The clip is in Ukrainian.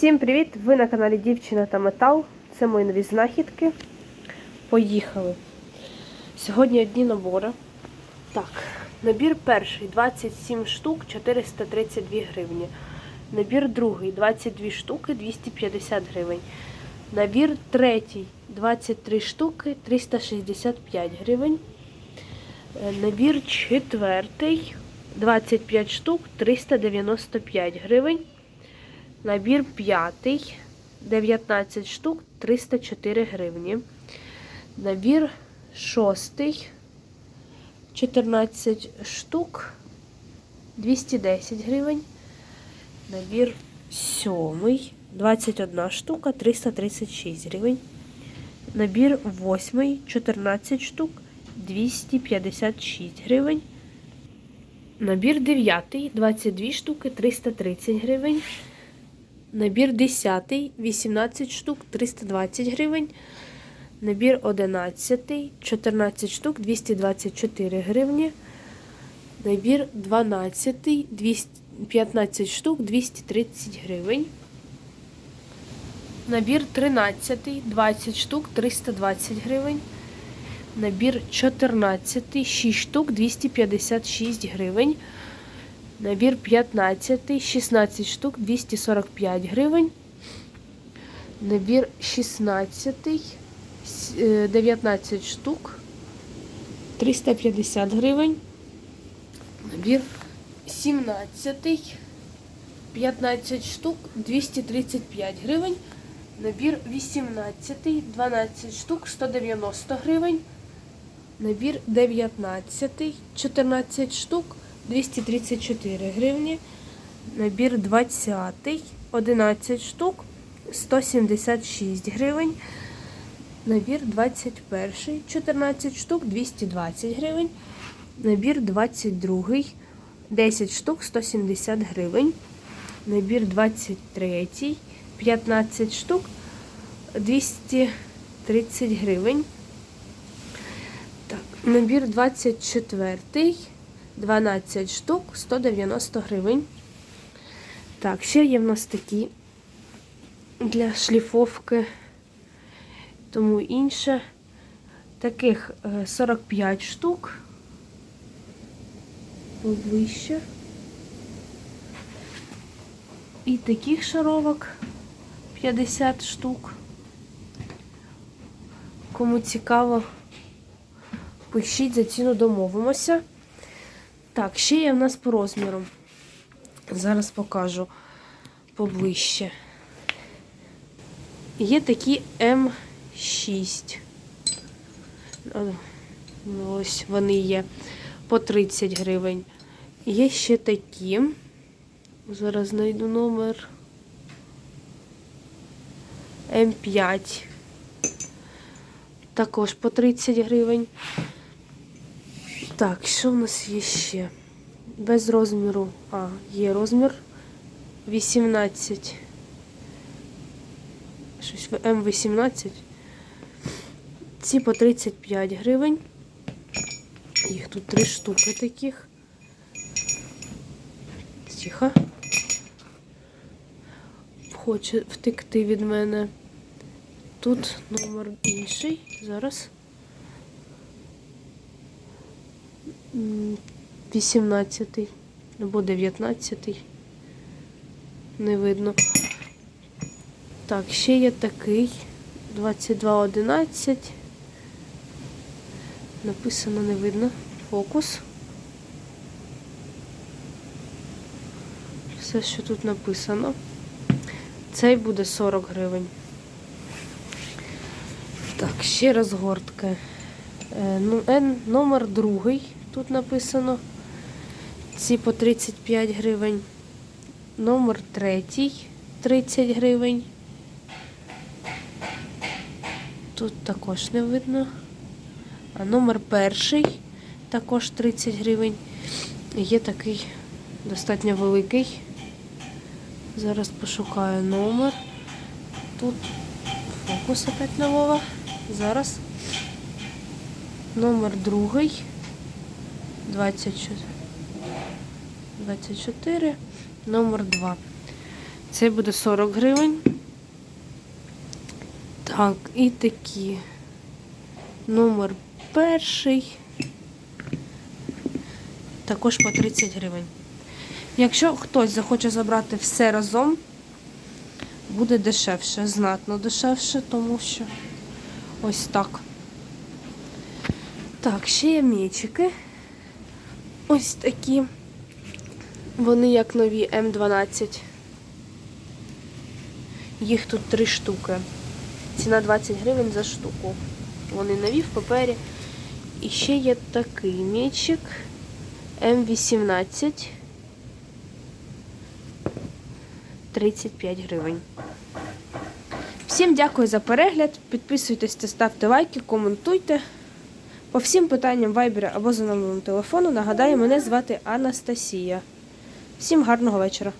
Всім привіт! Ви на каналі Дівчина та Метал. Це мої нові знахідки. Поїхали. Сьогодні одні набори. Так, набір перший 27 штук 432 гривні. Набір другий 22 штуки 250 гривень. Набір третій 23 штуки 365 гривень. Е, Набір четвертий 25 штук 395 гривень. Набір п'ятий 19 штук 304 гривні. Набір шостий 14 штук 210 гривень. Набір сьомий 21 штука 336 гривень. Набір восьмий 14 штук 256 гривень. Набір 9 22 штуки 330 гривень. Набір 10 18 штук 320 гривень. Набір 11 14 штук 224 гривні. Набір 12 200, 15 штук 230 гривень. Набір 13 20 штук 320 гривень. Набір 14 6 штук 256 гривень. Набір 15, 16 штук, 245 гривень. Набір 16, с- е, 19 штук, 350 гривень. Набір 17, 15 штук, 235 гривень. Набір 18, 12 штук, 190 гривень. Набір 19, 14 штук, 234 гривні. Набір 20, 11 штук, 176 гривень. Набір 21, 14 штук, 220 гривень. Набір 22, 10 штук, 170 гривень. Набір 23, 15 штук, 230 гривень. Так, набір 24, 12 штук, 190 гривень. Так, ще є в нас такі для шліфовки, тому інше. Таких е, 45 штук. Поближче. І таких шаровок 50 штук. Кому цікаво, пишіть за ціну домовимося. Так, ще є в нас по розміру. Зараз покажу поближче. Є такі М6. Е, ну, Ось вони є по 30 гривень. Є ще такі. Зараз знайду номер. М5. Також по 30 гривень. Так, що в нас є ще? Без розміру. А, є розмір 18. Щось в М18. Ці по 35 гривень. Їх тут три штуки таких. Тихо. Хоче втекти від мене. Тут номер інший. Зараз. 18 або 19. Не видно. Так, ще є такий. 2211. Написано не видно. Фокус. Все, що тут написано. Цей буде 40 гривень. Так, ще розгортки. Е, Ну, Н номер другий. Тут написано. Ці по 35 гривень. Номер третій 30 гривень. Тут також не видно. А номер перший також 30 гривень. Є такий достатньо великий. Зараз пошукаю номер. Тут фокус опять нового. Зараз. Номер другий. 24. 24. Номер 2. Це буде 40 гривень. Так, і такі. Номер перший. Також по 30 гривень. Якщо хтось захоче забрати все разом, буде дешевше, знатно дешевше, тому що ось так. Так, ще є м'ячики. Ось такі. Вони як нові М12. Їх тут три штуки. Ціна 20 гривень за штуку. Вони нові в папері. І ще є такий м'ячик М18. 35 гривень. Всім дякую за перегляд. Підписуйтесь та ставте лайки, коментуйте. По всім питанням вайбера або за номером телефону нагадаю, мене звати Анастасія. Всім гарного вечора.